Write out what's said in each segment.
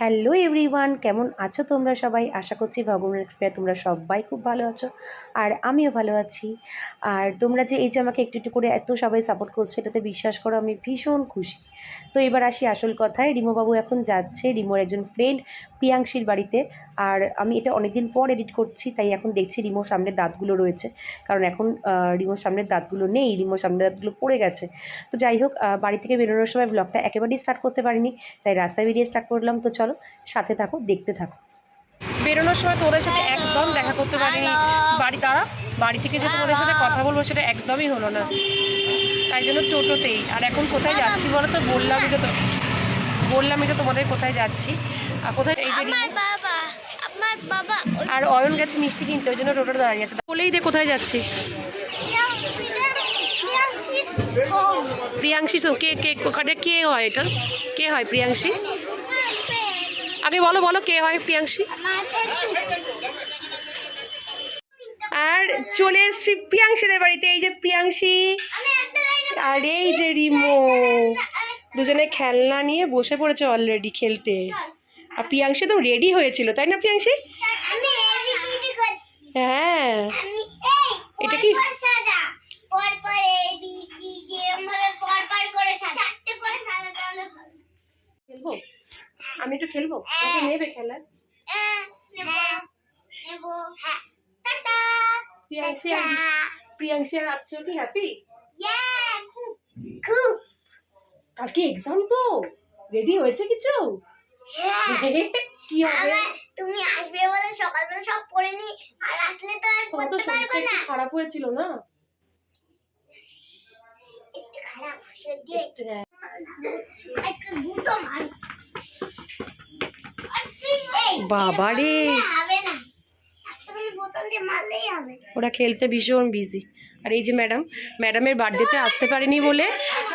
Hello everyone, কেমন আছো তোমরা সবাই? আশা করছি ভগবানের কৃপায় তোমরা সবাই খুব ভালো আছো আর আমিও ভালো আছি। আর তোমরা যে এই যে আমাকে একটু একটু করে এত সবাই সাপোর্ট করছ, এটাতে বিশ্বাস করো, আমি ভীষণ খুশি। তো এবার আসি আসল কথায়। রিমোবাবু এখন যাচ্ছে রিমোর একজন ফ্রেন্ড প্রিয়াংশীর বাড়িতে। আর আমি এটা অনেকদিন পর এডিট করছি, তাই এখন দেখছি রিমোর সামনের দাঁতগুলো রয়েছে। কারণ এখন রিমোর সামনের দাঁতগুলো নেই, রিমোর সামনের দাঁতগুলো পড়ে গেছে। তো যাই হোক বাড়ি থেকে বেরোনোর সময় ব্লগটা একেবারেই স্টার্ট করতে পারিনি, তাই রাস্তায় বেরিয়ে স্টার্ট করলাম। তো চলো সাথে থাকো দেখতে থাকো। বেরোনোর সময় তোমাদের সাথে একদম দেখা করতে পারিনি বাড়ি তারা বাড়ি থেকে যে তোমাদের সাথে কথা বলব সেটা একদমই হলো না। তাই জন্য টোটোতেই। আর এখন কোথায় যাচ্ছি বলো তো? বললামই তো তো- বললামই তো তোমাদের কোথায় যাচ্ছি। আর কোথায় এই যে আমার বাবা আমার বাবা ওই আর অয়ন গেছে মিষ্টি কিনতে ওই জন্য টোটো দাঁড়িয়ে গেছে বলেই দে কোথায় যাচ্ছিস। প্রিয়াংশী তো কে কে কে হয় এটা? কে হয় প্রিয়াংশী? আগে বলো বলো, কে হয় প্রিয়াংশী? আর চলে এসছি প্রিয়াংশীদের বাড়িতে, এই যে প্রিয়াংশী আর এই যে রিমো। দুজনে খেলনা নিয়ে বসে পড়েছে অলরেডি খেলতে। আর প্রিয়াংশী তো রেডি হয়েছিল, তাই না প্রিয়াংশী? হ্যাঁ। এটা কি? খেলব? আমি একটু খেলব? আমাকে নেবে খেলা হ্যাঁ হ্যাঁ। প্রিয়াংশী প্রিয়াংশী কি হ্যাপি খুব কালকে এক্সাম তো। রেডি হয়েছে কিছু? হ্যাঁ। কি হবে? তুমি আসবে বলে সকালবেলা সব পড়ে নি আর আসলে তো আর তোমার তো পড়তে পারব না। খারাপ হয়েছিল না? একটু খারাপ সর্দি হ্যাঁ। একটা দুটো মার বাবা রে। ওরা খেলতে ভীষণ বিজি আর এই যে ম্যাডাম ম্যাডামের বার্থডেতে আসতে পারেনি বলে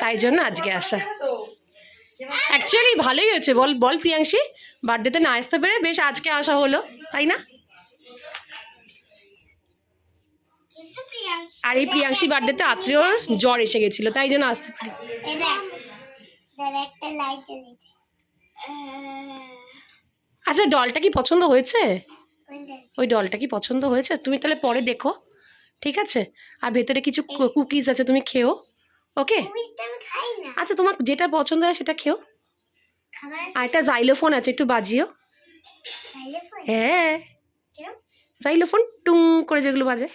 তাই জন্য আজকে আসা। অ্যাকচুয়ালি ভালোই হয়েছে বল বল প্রিয়াংশী বার্থডেতে না আসতে পেরে বেশ আজকে আসা হলো তাই না? আর এই প্রিয়াংশী বার্থডেতে আত্মীয়র জ্বর এসে গেছিল তাই জন্য আসতে পারি একটা লাইট আচ্ছা ডলটা কি পছন্দ হয়েছে? ওই ডলটা কি পছন্দ হয়েছে? তুমি তাহলে পরে দেখো ঠিক আছে? আর ভেতরে কিছু কুকিজ আছে তুমি খেও ওকে? কুইজটা আমি খাই না। আচ্ছা তোমার যেটা পছন্দ হয় সেটা খেও। আর একটা জাইলোফোন আছে একটু বাজিও। হ্যাঁ। জাইলোফোন টুং করে যেগুলো বাজে।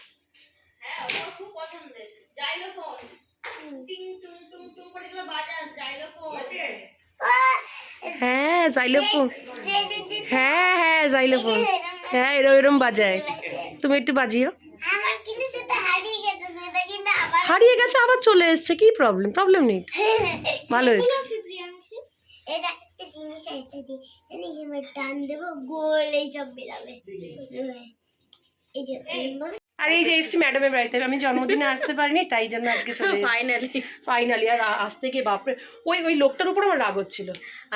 হ্যাঁ জাইলোফোন হ্যাঁ হ্যাঁ জাইলোফোন হ্যাঁ এরম এরম বাজায়। তুমি একটু বাজিও। হারিয়ে গেছে আবার চলে এসছে। কি প্রবলেম প্রবলেম নেই ভালো হয়েছে। টান দেবো গোল এইসব বেরাবে। এই যে এরকম আর এই যে এসছি ম্যাডামের বাড়িতে। আমি জন্মদিনে আসতে পারিনি তাই জন্য আজকে চলে ফাইনালি ফাইনালি আর আসতে গিয়ে বাপরে ওই ওই লোকটার উপর আমার রাগ হচ্ছিল।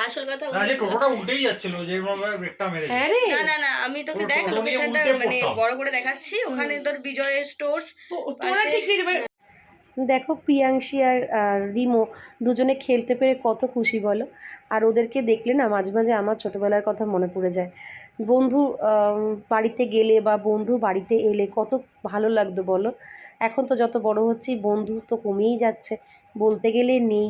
আসল কথা যে টোটোটা উল্টেই যাচ্ছিল যে ব্রেকটা মেরেছে। হ্যাঁ রে। না না না আমি তোকে দেখ লোকেশনটা মানে বড় করে দেখাচ্ছি। ওখানে তোর বিজয় স্টোর্স তোরা ঠিক দেখো প্রিয়াংশী আর আর রিমো দুজনে খেলতে পেরে কত খুশি বলো। আর ওদেরকে দেখলে না মাঝে মাঝে আমার ছোটোবেলার কথা মনে পড়ে যায়। বন্ধু বাড়িতে গেলে বা বন্ধু বাড়িতে এলে কত ভালো লাগতো বলো? এখন তো যত বড় হচ্ছি, বন্ধু তো কমেই যাচ্ছে, বলতে গেলে নেই।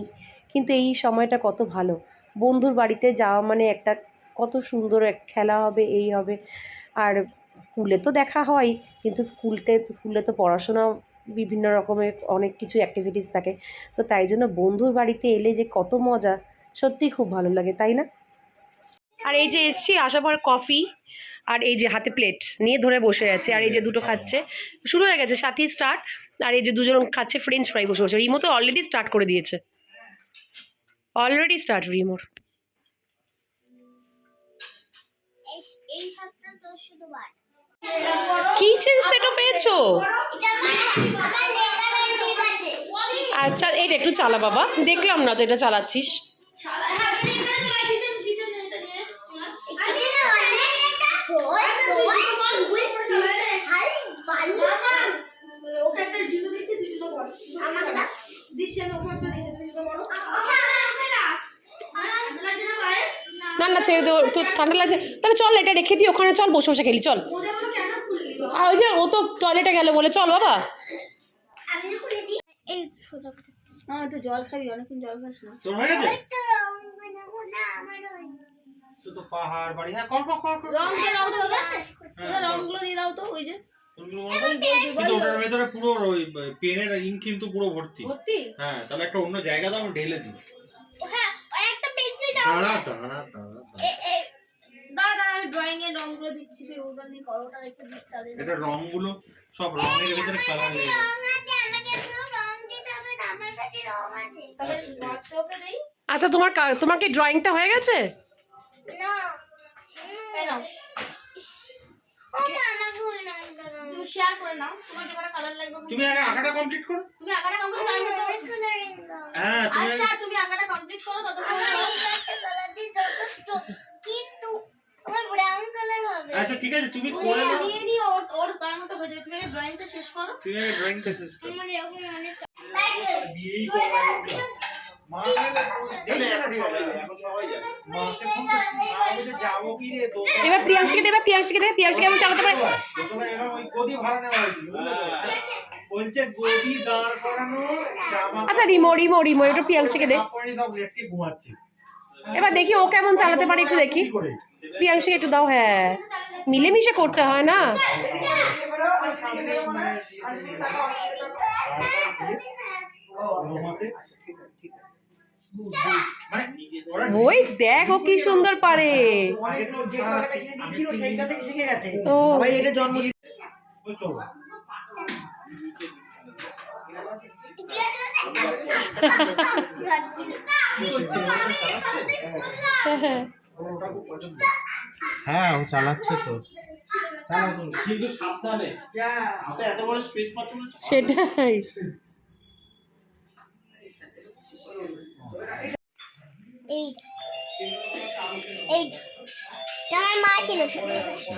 কিন্তু এই সময়টা কত ভালো। বন্ধুর বাড়িতে যাওয়া মানে একটা কত সুন্দর এক খেলা হবে, এই হবে। আর স্কুলে তো দেখা হয়, কিন্তু স্কুলতে, স্কুলে তো পড়াশোনা বিভিন্ন রকমের অনেক কিছু অ্যাক্টিভিটিস থাকে। তো তাই জন্য বন্ধুর বাড়িতে এলে যে কত মজা, সত্যিই খুব ভালো লাগে, তাই না? আর এই যে এসছি, আসার পর কফি আর এই যে হাতে প্লেট নিয়ে ধরে বসে আছে, আর এই যে দুটো খাচ্ছে। শুরু হয়ে গেছে সাথী স্টার্ট আর এই যে দুজন খাচ্ছে ফ্রেঞ্চ ফ্রাই বসে বসে। রিমো তো অলরেডি স্টার্ট করে দিয়েছে। অলরেডি স্টার্ট রিমোর। কিচেন সেটও পেয়েছ? আচ্ছা এটা একটু চালা বাবা। দেখলাম না তো এটা চালাচ্ছিস এখানে অনেক একটা ফোর ফোর খালি বালু ওকে একটা জুতো দিচ্ছি দুটো বড় আমার না দিচ্ছি আমি ওকে দিচ্ছি তুমি দুটো বড় না না না না আছে তো তো ঠান্ডা লাগছে। তাহলে চল এটা রেখে দিই ওখানে চল বসে বসে খেলি চল। আর ওই যে ও তো টয়লেটে গেল বলে চল বাবা। তো জল খাবি অনেকক্ষণ জল খাস না। তোর হয়ে গেছে? ওই তো রং বানাবো না আমার ওই। তো তো পাহাড় বাড়ি। হ্যাঁ কর কর কর। রংগুলো রংগুলো দিয়ে দাও তো ওই যে। কিন্তু ওটার ভেতরে পুরো ওই পেনের ইঙ্ক কিন্তু পুরো ভর্তি। ভর্তি? হ্যাঁ তাহলে একটা অন্য জায়গা দাও আমি ঢেলে দিই। হ্যাঁ একটা পেন্সিল দাও। দাঁড়া দাঁড়া দাঁড়া দাঁড়া। এ এ দাঁড়া দাঁড়া আমি ড্রয়িং এর রংগুলো দিচ্ছি তুই ওটা নিয়ে কর ওটা রেখে দিস তাহলে এটা রংগুলো সব রঙের ভেতরে কালার ওকে দেই। আচ্ছা তোমার তোমার কি ড্রয়িংটা হয়ে গেছে? না। তুমি শেয়ার করে নাও তোমার যে কালার লাগবে তুমি আগে আঁকাটা কমপ্লিট করো। তুমি আঁকাটা কমপ্লিট করো হ্যাঁ আচ্ছা তুমি আঁকাটা কমপ্লিট করো ততক্ষণ কালার দিয়ে যথেষ্ট কিন্তু আমার ব্রাউন কালার হবে। আচ্ছা ঠিক আছে তুমি করে নাও। নিয়ে নিও ওর ওর তার মতো হয়ে যাবে তুমি আগে ড্রয়িংটা শেষ করো। তুমি আগে ড্রয়িংটা শেষ করো। আমার এরকম অনেক মা এবার প্রিয়াঙ্কিকে দেবে প্রিয়াঙ্কিকে দেবে প্রিয়াঙ্কি কেমন চালাতে পারে। আচ্ছা রিমো রিমো রিমো একটু প্রিয়াঙ্কিকে দে। এবার দেখি ও কেমন চালাতে পারে একটু দেখি। কি করে? প্রিয়াঙ্কিকে একটু দাও হ্যাঁ। মিলেমিশে করতে হয় না? সামনে ওই দেখ ও কি সুন্দর পারে। ও। এটা জন্মদিন। হ্যাঁ ও চালাচ্ছে তো। চালাতো এটা মা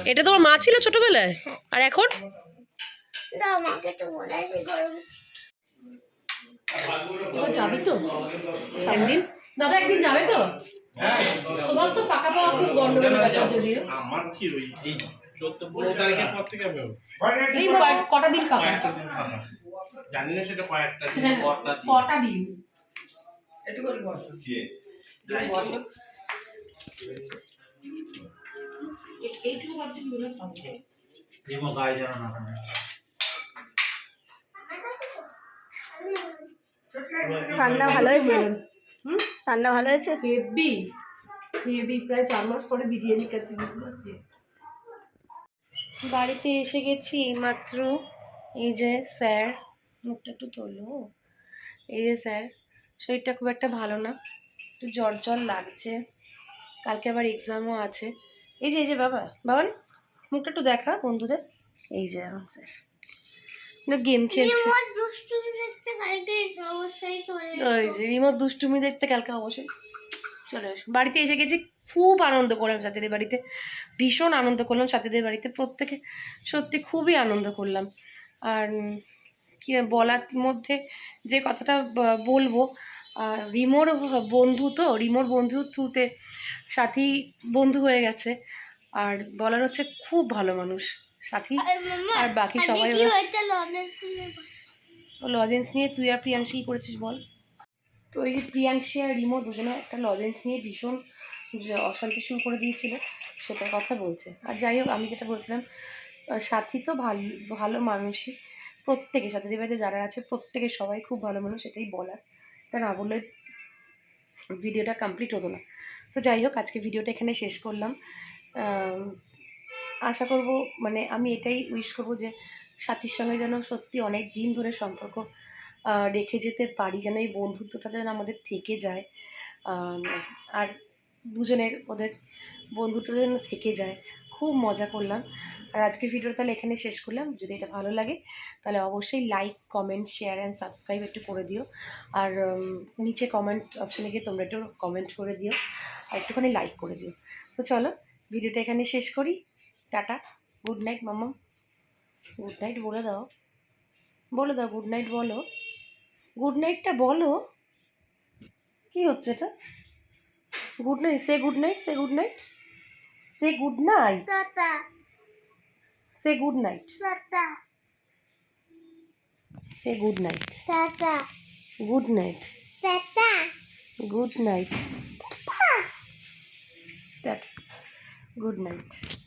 এটা তোমার মা ছিল ছোটবেলায়? আর এখন? দাও মাকে তো বলেছি গরম যাবি তো? একদিন দাদা একদিন যাবে তো? তোমার তো ফাঁকা পাওয়া খুব গন্ডগোল ব্যাপার যদিও। আমার কি ওই এই চোদ্দ পনেরো তারিখের পর থেকে কয়েক- কটা দিন ফাঁকা? জানি না সেটা কয়েকটা দিন হ্যাঁ, কটা দিন। কটা একটু করে এইটুকু ভাবছি মনে হয় রিমো গায়ে যেন না রান্না ভালো হয়েছে? রান্না ভালো হয়েছে? হেভি হেভি প্রায় চার মাস পরে বিরিয়ানি খাচ্ছি বুঝতে বাড়িতে এসে গেছি মাত্র এই যে স্যার মুখটা একটু তোলো। এই যে স্যার শরীরটা খুব একটা ভালো না। একটু জ্বর জ্বর লাগছে। কালকে আবার এক্সামও আছে। এই যে এই যে বাবা বাবা মুখটা একটু দেখা বন্ধুদের। এই যে আমার গেম খেলছে। ওই যে রিমোট দুষ্টুমি দেখতে কালকে অবশ্যই চলে এসো বাড়িতে এসে গেছি খুব আনন্দ করলাম সাথীদের বাড়িতে। ভীষণ আনন্দ করলাম সাথীদের বাড়িতে। প্রত্যেকে সত্যি খুবই আনন্দ করলাম। আর কি বলার মধ্যে যে কথাটা বলব রিমোর বন্ধু তো রিমোর বন্ধুর থ্রুতে সাথী বন্ধু হয়ে গেছে। আর বলার হচ্ছে খুব ভালো মানুষ সাথী আর বাকি সবাই লজেন্স নিয়ে তুই আর প্রিয়াংশী কী করেছিস বল? তো ওই যে প্রিয়াংশী আর রিমো দুজনে একটা লজেন্স নিয়ে ভীষণ যে অশান্তি শুরু করে দিয়েছিল সেটার কথা বলছে। আর যাই হোক আমি যেটা বলছিলাম সাথী তো ভালো ভালো মানুষই। প্রত্যেকে সাথীদের বাড়িতে যারা আছে প্রত্যেকে সবাই খুব ভালো মানুষ সেটাই বলার। এটা না বললে ভিডিওটা কমপ্লিট হতো না। তো যাই হোক, আজকে ভিডিওটা এখানে শেষ করলাম। আশা করব মানে আমি এটাই উইশ করব যে সাথীর সঙ্গে যেন সত্যি অনেক দিন ধরে সম্পর্ক রেখে যেতে পারি, যেন এই বন্ধুত্বটা যেন আমাদের থেকে যায় আর দুজনের, ওদের বন্ধুত্বটা যেন থেকে যায়। খুব মজা করলাম। আর আজকের ভিডিওটা তাহলে এখানে শেষ করলাম। যদি এটা ভালো লাগে, তাহলে অবশ্যই like comment share and subscribe একটু করে দিও। আর নিচে কমেন্ট অপশানে গিয়ে তোমরা একটু কমেন্ট করে দিও আর একটুখানি লাইক করে দিও। তো চলো, ভিডিওটা এখানে শেষ করি। টাটা গুড নাইট মাম্মাম গুড নাইট বলে দাও। বলে দাও গুড নাইট বলো। গুড নাইটটা বলো। কি হচ্ছে এটা? গুড নাইট সে গুড নাইট সে গুড নাইট সে good night Say good night. Tata. Say good night. Tata. Good night. Tata. Good night. Tata. Tata. Good night.